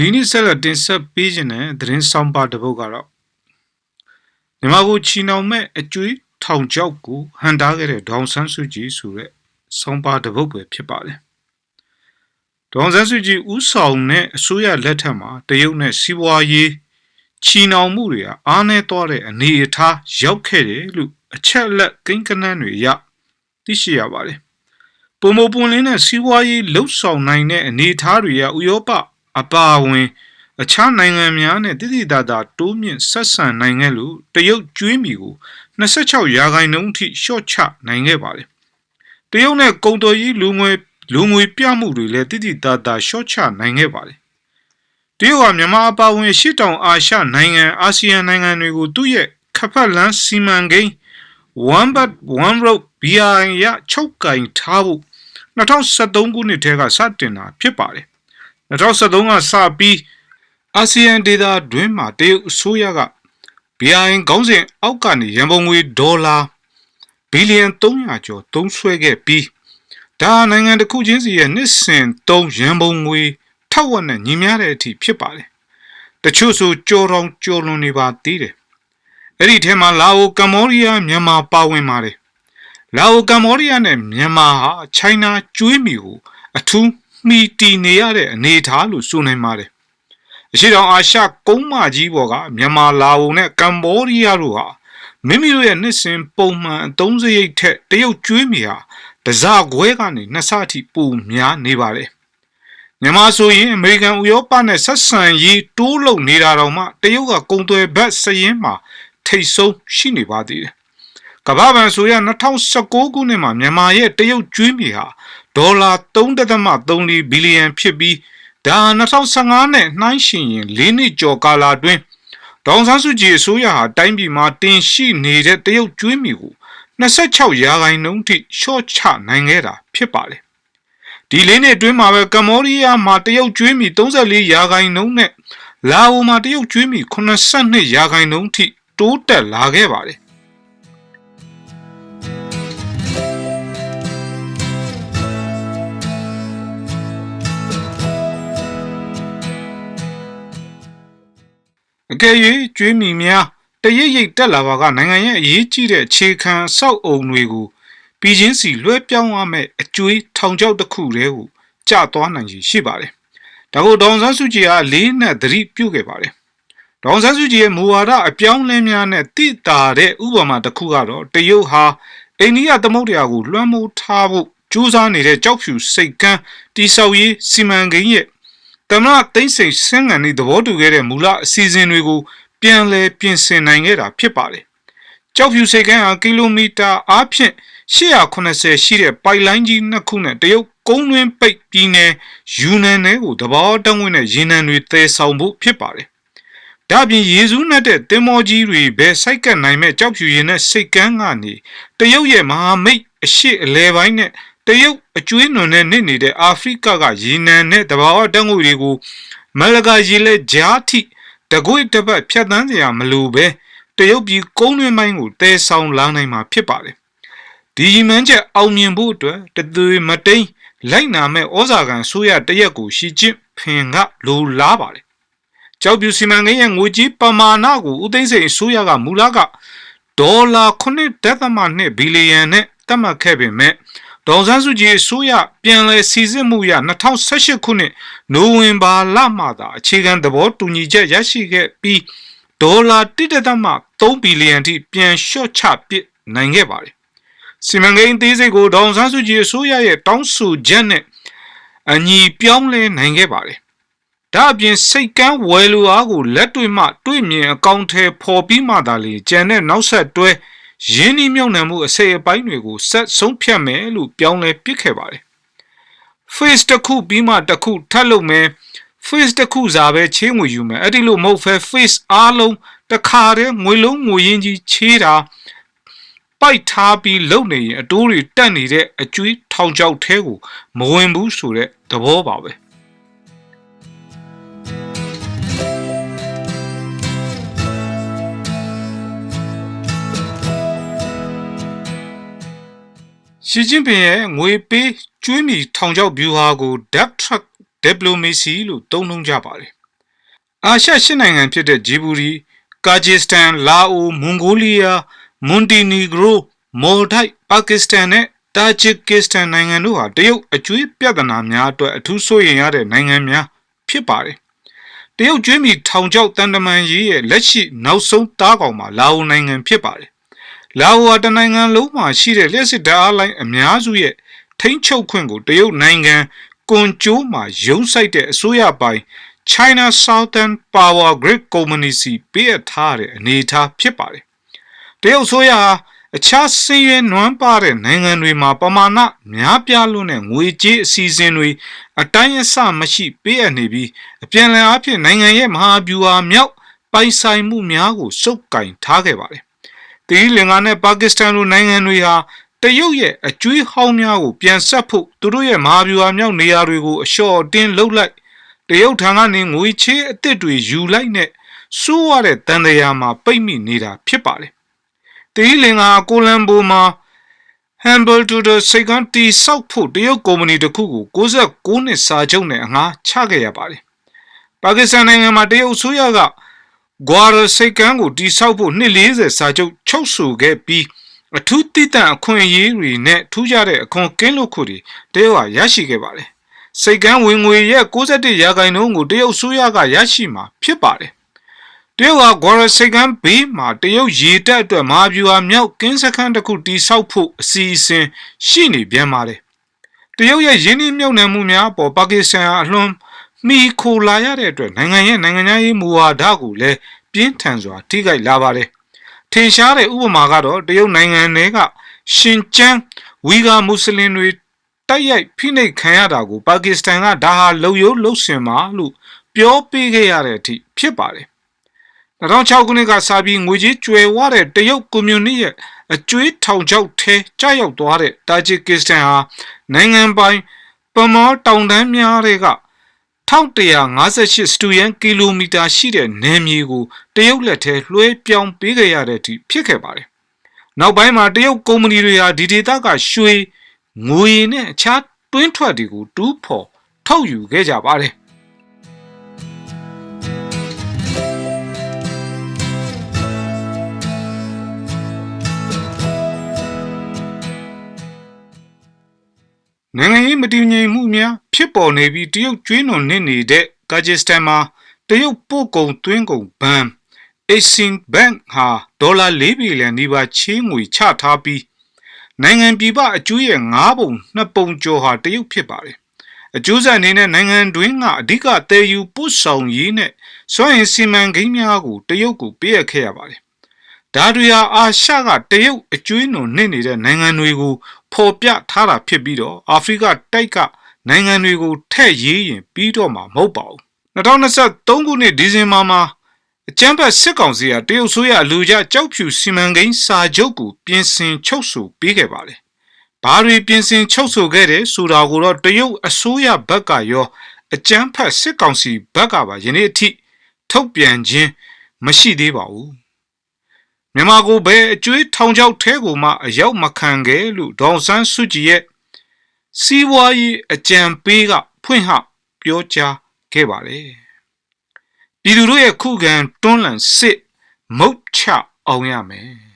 ဒီနေ့ဆက်လက်တင်ဆက်ပေးခြင်းတဲ့သတင်းဆောင်ပါတစ်ပုဒ်ကတော့မြန်မာကိုချီနှောင်မဲ့အကျွေးထောင်ချောက်ကိုဟန်တားခဲ့တဲ့ဒေါအောင်ဆန်းစုကြည်ဆိုတဲ့ဆောင်ပါတစ်ပုဒ်ပဲဖြစ်ပါတယ်ဒေါအောင်ဆန်းစုကြည်ဥဆောင်တဲ့အစိုးရလက်ထက်မှာတရုတ်နဲ့စီးပွားရေးချီနှောင်မှုတွေကအားနည်းသွားတဲ့အနေအထားရောက်ခဲ့တယ်လို့အချက်အလက်ကိန်းကနန်းတွေရသိရှိရပါတယ်ပုံမပွန်လင်းတဲ့စီးပွားရေးလှုပ်ဆောင်နိုင်တဲ့အနေအထားတွေကဥရောပ အပါအဝင် အခြားနိုင်ငံများနဲ့တည်တည်တာတာတိုးမြင့်ဆက်ဆံနိုင်ခဲ့လို့တရုတ်ကျွေးမီကို26ရာခိုင်နှုန်းထိရှော့ချနိုင်ခဲ့ပါတယ်။တရုတ်နဲ့ကုန်သွယ်ရေးလူငွေလူငွေပြမှုတွေလည်းတည်တည်တာတာရှော့ချနိုင်ခဲ့ပါတယ်။တရုတ်ကမြန်မာအပါအဝင်ရှစ်တောင်အာရှနိုင်ငံအာဆီယံနိုင်ငံတွေကိုသူ့ရဲ့ခဖက်လန်းစီမံကိန်း One Belt One Road BRI ရချုပ်ကင်ထားဖို့2013ခုနှစ်ထဲကစတင်တာဖြစ်ပါတယ်။ 2013ကစပြီးအာဆီယံဒေသတွင်းမှာတရုတ်အစိုးရက BRN ခေါင်းစဉ်အောက်ကနေရန်ပုံငွေဒေါ်လာဘီလီယံ300ကျော်သုံးစွဲခဲ့ပြီးဒါနိုင်ငံတစ်ခုချင်းစီရဲ့နှစ်စဉ်သုံးရန်ပုံငွေထက်ဝက်နဲ့ညီမျှတဲ့အထိဖြစ်ပါတယ်။တချို့ဆိုကြော်တောင်ကြော်လွန်နေပါသေးတယ်။အဲ့ဒီထဲမှာလာအိုကမ္ဘောဒီးယားမြန်မာပါဝင်ပါတယ်။လာအိုကမ္ဘောဒီးယားနဲ့မြန်မာဟာချိုင်းနာကျွေးမီကိုအထူး မှီတည်နေရတဲ့အနေအထားလို့ဆိုနိုင်ပါတယ်။အရှိတောင်အာရှကုန်းမကြီးပေါ်ကမြန်မာလာအိုနဲ့ကမ္ဘောဒီးယားတို့ဟာမိမိတို့ရဲ့နှစ်စဉ်ပုံမှန်အသုံးစရိတ်ထက်တရုတ်ကျွေးမီဟာတစားခွဲကနေနှစ်ဆအထိပိုများနေပါတယ်။မြန်မာဆိုရင်အမေရိကန်ဥရောပနဲ့ဆက်ဆံရေးတိုးလုံနေတာတော့မှတရုတ်ကကုန်သွယ်ဘက်စရင်မှာထိတ်ဆုံးရှိနေပါသေးတယ်။ ကမ္ဘာ့ဘဏ်ဆိုရ2019ခုနှစ်မှာမြန်မာရဲ့တရုတ်ကျွေးမီဟာဒေါ်လာ3.34ဘီလီယံဖြစ်ပြီးဒါ2015နဲ့နှိုင်းယှဉ်ရင်၄နှစ်ကျော်ကာလအတွင်းဒေါန်ဆန်းစုကြည်အစိုးရဟာတိုင်းပြည်မှာတင်ရှိနေတဲ့တရုတ်ကျွေးမီကို26ရာခိုင်နှုန်းထိရှော့ချနိုင်ခဲ့တာဖြစ်ပါတယ်။ဒီလေးနှစ်အတွင်းမှာပဲကမ္ဘောဒီးယားမှာတရုတ်ကျွေးမီ34ရာခိုင်နှုန်းနဲ့လာအိုမှာတရုတ်ကျွေးမီ82ရာခိုင်နှုန်းထိတိုးတက်လာခဲ့ပါတယ် အကယ်၍ကျွေးမီများတရိပ်ရိပ်တက်လာပါကနိုင်ငံရဲ့အရေးကြီးတဲ့အခြေခံစောက်အုံတွေကိုပြည်ချင်းစီလွှဲပြောင်းရမယ့်အကျွေးထောင်ချောက်တစ်ခုတည်းကိုကြာသွားနိုင်ရှိပါတယ်။ဒါကိုဒေါန်ဆန်းစုကြည်ကလေးနဲ့သတိပြုခဲ့ပါတယ်။ဒေါန်ဆန်းစုကြည်ရဲ့မူဝါဒအပြောင်းလဲများနဲ့တိတာတဲ့ဥပမာတစ်ခုကတော့တရုတ်ဟာအိန္ဒိယသမုဒ္ဒရာကိုလွှမ်းမိုးထားဖို့ကြိုးစားနေတဲ့ကြောက်ဖြူစိတ်ကန်းတိဆောက်ရေးစီမံကိန်းရဲ့ တမန်သိမ့်စိန်ဆင်းငံဤသဘောတူခဲ့တဲ့မူလအစီအစဉ်တွေကိုပြန်လည်ပြင်ဆင်နိုင်ခဲ့တာဖြစ်ပါတယ်။ကြောက်ဖြူစိတ်ကမ်းဟာကီလိုမီတာအားဖြင့်880ရှိတဲ့ပိုက်လိုင်းကြီးနှစ်ခုနဲ့တရုတ်ကုန်းတွင်းပိတ်ပြည်နယ်ယူနန်နယ်ကိုတဘောတဝင်းနဲ့ရေနံတွေသယ်ဆောင်ဖို့ဖြစ်ပါတယ်။ဒါပြင်ယေဇူးနဲ့တဲ့တင်မောကြီးတွေပဲစိုက်ကပ်နိုင်မဲ့ကြောက်ဖြူရင်နဲ့စိတ်ကမ်းကနေတရုတ်ရဲ့မဟာမိတ်အရှိအလဲပိုင်းနဲ့ တရုတ်အကျွေးနွန်နဲ့နစ်နေတဲ့အာဖရိကကရေနံနဲ့တဘာဝတငွေတွေကိုမလကရေလက်ကြားထိတကွေ့တပတ်ဖြတ်တန်းစရာမလိုပဲတရုတ်ပြည်ကုန်းတွင်းပိုင်းကိုတဲဆောင်လာနိုင်မှာဖြစ်ပါတယ်ဒီရီမန်းချက်အောင်မြင်ဖို့အတွက်တသွေမတိန်လိုက်နာမဲ့ဩဇာကန်ဆိုရတရက်ကိုရှီကျင့်ဖင်ကလိုလားပါတယ်ကြောက်ပြူစီမံကိန်းရဲ့ငွေကြီးပမာဏကိုဦးသိန်းစိန်အစိုးရကမူလကဒေါ်လာ9.2ဘီလီယံနဲ့သတ်မှတ်ခဲ့ပေမဲ့ ဒေါ်စန်းစုကြည်အစိုးရပြန်လည်စီစစ်မှုရ2018ခုနှစ်နိုဝင်ဘာလမှသာအခြေခံသဘောတူညီချက်ရရှိခဲ့ပြီးဒေါ်လာ1.3ဘီလီယံထိပြန်လျှော့ချပစ်နိုင်ခဲ့ပါတယ်။စီမံကိန်းသေးစိတ်ကိုဒေါ်စန်းစုကြည်အစိုးရရဲ့တောင်းဆိုချက်နဲ့အညီပြောင်းလဲနိုင်ခဲ့ပါတယ်။ဒါအပြင်စိတ်ကန်းဝယ်လူအားကိုလက်တွေ့မှ တွေ့မြင်အကောင့်ထဲပေါ်ပြီးမှသာလေကျန်တဲ့နောက်ဆက်တွဲ ရင်းနှီးမြှုပ်နှံမှုအစိပ်အပိုင်းတွေကိုဆက်ဆုံးဖြတ်မယ်လို့ပြောင်းလဲပစ်ခဲ့ပါတယ်။ face တစ်ခုပြီးမှတစ်ခုထပ်လုပ်မယ် face တစ်ခုစားပဲချေးငွေယူမယ်အဲ့ဒီလိုမဟုတ်ဖဲ face အားလုံးတစ်ခါတည်းငွေလုံးငွေရင်းကြီးချေးတာပိုက်ထားပြီးလုံနေရင်အတိုးတွေတက်နေတဲ့အကျွေးထောင်ချောက်ထဲကိုမဝင်ဘူးဆိုတဲ့သဘောပါပဲ။ ရှီကျင်းပင်ရဲ့ငွေပေးကျွေးမီထောင်ချောက်ဗျူဟာကို debt truck diplomacy လို့သုံးနှုန်းကြပါတယ်အာရှရှစ်နိုင်ငံဖြစ်တဲ့ဂျီဘူတီကာဂျစ္စတန်လာအိုမွန်ဂိုလီးယားမွန်တီနီဂရိုမော်လ်ဒိုက်ပါကစ္စတန်နဲ့တာဂျစ်ကစ္စတန်နိုင်ငံတို့ဟာတရုတ်အကျွေးပြဿနာများအတွက်အထူးစိုးရိမ်ရတဲ့နိုင်ငံများဖြစ်ပါတယ်တရုတ်ကျွေးမီထောင်ချောက်တန်တမန်ရေးရဲ့လက်ရှိနောက်ဆုံးတားကောင်မှာလာအိုနိုင်ငံဖြစ်ပါတယ် လာအိုဟာတနိုင်ငံလုံးမှာရှိတဲ့လက်စစ်ဓာတ်အားလိုင်းအများစုရဲ့ထိန်းချုပ်ခွင့်ကိုတရုတ်နိုင်ငံကွန်ကျိုးမှာရုံးဆိုင်တဲ့အစိုးရပိုင်း China Southern Power Grid Company စီပေးအပ်ထားတဲ့အနေအထားဖြစ်ပါတယ်။တရုတ်ဆိုရဟာအခြားစင်းရဲနွမ်းပါတဲ့နိုင်ငံတွေမှာပမာဏများပြားလွန်းတဲ့ငွေကြေးအစီအစဉ်တွေအတိုင်းအဆမရှိပေးအပ်နေပြီးအပြန်အလှန်အဖြစ်နိုင်ငံရဲ့မဟာဗျူဟာမြောက်ပိုင်ဆိုင်မှုများကိုစုပ်ကင်ထားခဲ့ပါတယ်။ တီလင်္ကာနဲ့ပါကစ္စတန်လိုနိုင်ငံတွေဟာတရုတ်ရဲ့အကျွေးဟောင်းများကိုပြန်ဆက်ဖို့သူတို့ရဲ့မဟာဗျူဟာမြောက်နေရာတွေကိုအလျှော့အတင်းလှုပ်လိုက်တရုတ်ထံကနေငွေချေးအစ်စ်တွေယူလိုက်နဲ့စိုးရတဲ့တန်တရာမှာပိတ်မိနေတာဖြစ်ပါတယ်။တီလင်္ကာကိုလံဘိုမှာ Humble to the Second တီဆောက်ဖို့တရုတ်ကုမ္ပဏီတစ်ခုကို69နှစ်စာချုပ်နဲ့အငှားချခဲ့ရပါတယ်။ပါကစ္စတန်နိုင်ငံမှာတရုတ်အစိုးရက ဂွာရစိတ်ကန်းကိုတိဆောက်ဖို့နှစ်40စာချုပ်ချုပ်ဆိုခဲ့ပြီးအထူးတည်တံ့အခွင့်အရေးတွေနဲ့ထူးခြားတဲ့အခွန်ကင်းလွတ်ခွတွေတရုတ်ဟာရရှိခဲ့ပါတယ်။စိတ်ကန်းဝင်ငွေရဲ့61ရာခိုင်နှုန်းကိုတရုတ်အစိုးရကရရှိမှာဖြစ်ပါတယ်။တရုတ်ဟာဂေါ်ရစိတ်ကန်းဘေးမှာတရုတ်ရေတပ်အတွက်မဟာဗျူဟာမြောက်ကင်းစခန်းတစ်ခုတိဆောက်ဖို့အစီအစဉ်ရှိနေပြန်ပါတယ်။တရုတ်ရဲ့ရင်းနှီးမြှုပ်နှံမှုများပေါ်ပါကစ္စတန်အလွန် မှီခိုလာရတဲ့အတွက်နိုင်ငံရဲ့နိုင်ငံရေးမူဝါဒကိုလည်းပြင်းထန်စွာထိခိုက်လာပါတယ်ထင်ရှားတဲ့ဥပမာကတော့တရုတ်နိုင်ငံတွေကရှင်ကျန်းဝီဂါမွတ်စလင်တွေတိုက်ရိုက်ဖိနှိပ်ခံရတာကိုပါကစ္စတန်ကဒါဟာလုံယုံလုံစင်ပါလို့ပြောပေးခဲ့ရတဲ့အထိဖြစ်ပါတယ်2006ခုနှစ်ကစပြီးငွေကြေးကျွယ်ဝတဲ့တရုတ်ကွန်မြူနစ်ရဲ့အကျွေးထောင်ချောက်ထဲကြာရောက်သွားတဲ့တာဂျစ်ကစ္စတန်ဟာနိုင်ငံပိုင်ပမောတောင်တန်းများတွေက 1158စတူယန်ကီလိုမီတာရှိတဲ့နယ်မြေကိုတရုတ်လက်ထဲလွှဲပြောင်းပေးခဲ့ရတဲ့အထိဖြစ်ခဲ့ပါတယ်။နောက်ပိုင်းမှာတရုတ်ကုမ္ပဏီတွေဟာဒီဒေသကရွှေငွေနဲ့အခြားတွင်းထွက်တွေကိုတူးဖော်ထုတ်ယူခဲ့ကြပါတယ်။ နိုင်ငံရေးမတည်ငြိမ်မှုများဖြစ်ပေါ်နေပြီးတရုတ်ကျွေးနွန်နေနေတဲ့ကာဂျစ္စတန်မှာတရုတ်ပို့ကုန်သွင်းကုန်ဘဏ် Exim Bank ဟာဒေါ်လာ4ဘီလီယံနီးပါးချေးငွေချထားပြီးနိုင်ငံပြည်ပအကျိုးရဲ့9ပုံ2ပုံကျော်ဟာတရုတ်ဖြစ်ပါတယ်အကျိုးဆက်အနေနဲ့နိုင်ငံတွင်းကအဓိကတည်ယူပို့ဆောင်ရေးနဲ့စွမ်းအင်စီမံကိန်းများကိုတရုတ်ကိုပေးအပ်ခဲ့ရပါတယ် ဒါတွေဟာအာရှကတရုတ်အကျွေးနုံနှိမ့်နေတဲ့နိုင်ငံတွေကိုဖော်ပြထားတာဖြစ်ပြီးတော့အာဖရိကတိုက်ကနိုင်ငံတွေကိုထည့်ရေးရင်ပြီးတော့မှာမဟုတ်ပါဘူး2023ခုနှစ်ဒီဇင်ဘာမှာအကြမ်းဖက်စစ်ကောင်စီကတရုတ်ဆိုရအလူကြကြောက်ဖြူစီမံကိန်းစာချုပ်ကိုပြင်ဆင်ချုပ်ဆိုပေးခဲ့ပါတယ်။ဘာတွေပြင်ဆင်ချုပ်ဆိုခဲ့တယ်ဆိုတာကိုတော့တရုတ်အစိုးရဘက်ကရောအကြမ်းဖက်စစ်ကောင်စီဘက်ကပါယနေ့အထိထုတ်ပြန်ခြင်းမရှိသေးပါဘူး။ မြန်မာကိုဘယ်အကျွေးထောင်ချောက်ထဲကိုမှအရောက်မခံခဲ့လို့ဒေါန်ဆန်းစုကြည်ရဲ့စီးပွားရေးအကြံပေးကဖွင့်ဟပြောကြားခဲ့ပါတယ်ပြည်သူတို့ရဲ့ခုခံတွန်းလှန်စစ်မုတ်ချအောင်ရမယ်